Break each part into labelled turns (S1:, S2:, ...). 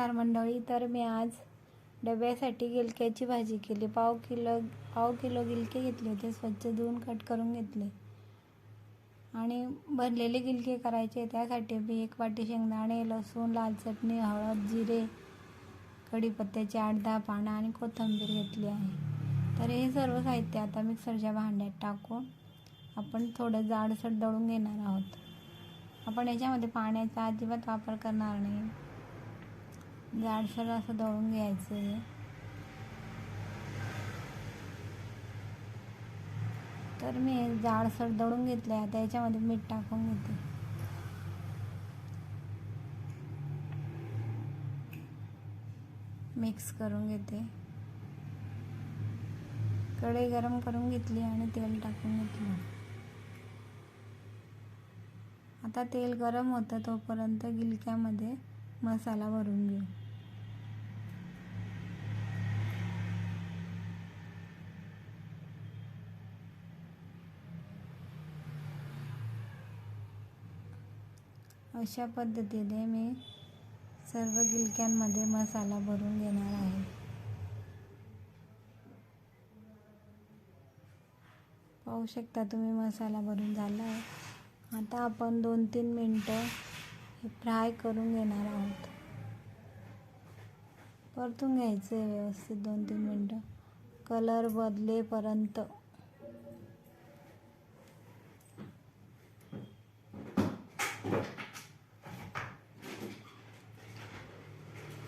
S1: नमस्कार मंडळी. तर मी आज डब्यासाठी गिलक्याची भाजी केली. पाव किलो पाव किलो गिलके घेतले होते. स्वच्छ धुवून कट करून घेतले. आणि भरलेले गिलके करायचे. त्यासाठी मी एक वाटी शेंगदाणे लसूण लाल चटणी हळद जिरे कढीपत्त्याची आठ दहा पानं आणि कोथिंबीर घेतली आहे. तर हे सर्व साहित्य आता मिक्सरच्या भांड्यात टाकून आपण थोडं जाडसर दळून घेणार आहोत. आपण याच्यामध्ये पाण्याचा अजिबात वापर करणार नाही. जाडसर असं दळून घ्यायचं आहे तर मी जाडसर दळून घेतलं आहे आता याच्यामध्ये मीठ टाकून घेते. मिक्स करून घेते. कढई गरम करून घेतली आणि तेल टाकून घेतलं. आता तेल गरम होतं तोपर्यंत गिलक्यामध्ये मसाला भरून घेऊ. अशा पद्धतीने मी सर्व गिलक्यांमध्ये मसाला भरून घेणार आहे. पाहू शकता तुम्ही मसाला भरून झाला आहे. आता आपण दोन तीन मिनटं हे फ्राय करून घेणार आहोत. परतून घ्यायचं आहे व्यवस्थित दोन तीन मिनटं. कलर बदलेपर्यंत.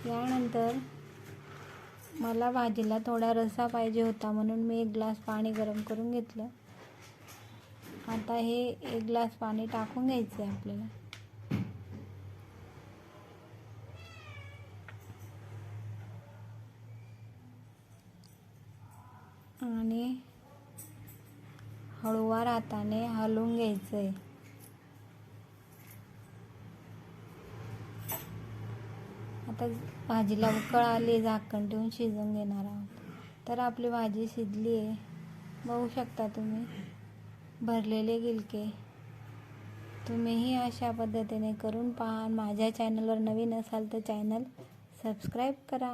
S1: यानंतर मला भाजीला थोडा रसा पाहिजे होता म्हणून मी एक ग्लास पाणी गरम करून घेतलं. आता हे एक ग्लास पाणी टाकून घ्यायचं आहे आपल्याला. आणि हळूवार हाताने हलवून घ्यायचं आहे आता भाजीला उकळ आली झाकण ठेवून शिजवून घेणार आहोत. तर आपली भाजी शिजली आहे. बघू शकता तुम्ही. भरलेले गिलके. तुम्हीही अशा पद्धतीने करून पहा. माझ्या चॅनलवर नवीन असाल तर चॅनल सबस्क्राईब करा.